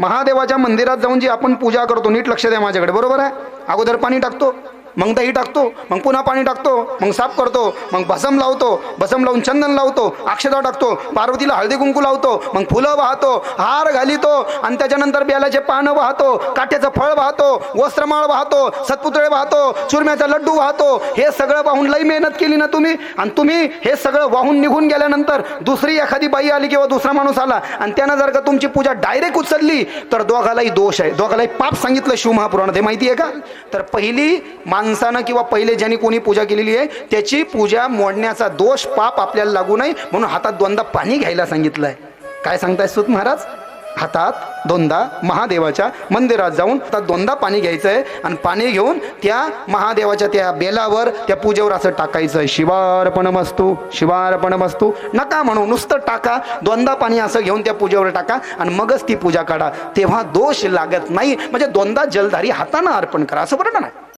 महादेवाच्या मंदिरात जाऊन जी आपण पूजा करतो नीट लक्ष द्या माझ्याकडे बरोबर आहे? अगोदर पाणी टाकतो. मग दही टाकतो मग पुन्हा पाणी टाकतो मग साफ करतो मग भसम लावतो भसम लावून चंदन लावतो अक्षता टाकतो पार्वतीला हळदी कुंकू लावतो मग फुलं वाहतो हार घालितो आणि त्याच्यानंतर बेलाचे पानं वाहतो काट्याचं फळ वाहतो वस्त्रमाळ वाहतो सतपुतळे वाहतो चुरम्याचा लड्डू वाहतो हे सगळं वाहून लई मेहनत केली ना तुम्ही आणि तुम्ही हे सगळं वाहून निघून गेल्यानंतर दुसरी एखादी बाई आली किंवा दुसरा माणूस आला आणि त्यानं जर का तुमची पूजा डायरेक्ट उचलली तर दोघालाही दोष आहे दोघालाही पाप सांगितलं शिवमहापुराणात हे माहिती आहे का? तर पहिली माणसानं किंवा पहिले ज्यांनी कोणी पूजा केलेली आहे त्याची पूजा मोडण्याचा दोष पाप आपल्याला लागू नये म्हणून हातात दोनदा पाणी घ्यायला सांगितलंय. काय सांगताय सुत महाराज? हातात दोनदा महादेवाच्या मंदिरात जाऊन हातात दोनदा पाणी घ्यायचं आहे आणि पाणी घेऊन त्या महादेवाच्या त्या बेलावर त्या पूजेवर असं टाकायचं आहे शिवार्पण मस्तू शिवार्पण मस्तू नका म्हणू नुसतं टाका. दोनदा पाणी असं घेऊन त्या पूजेवर टाका आणि मगच ती पूजा काढा. तेव्हा दोष लागत नाही. म्हणजे दोनदा जलधारी हातानं अर्पण करा. असं बरं ना?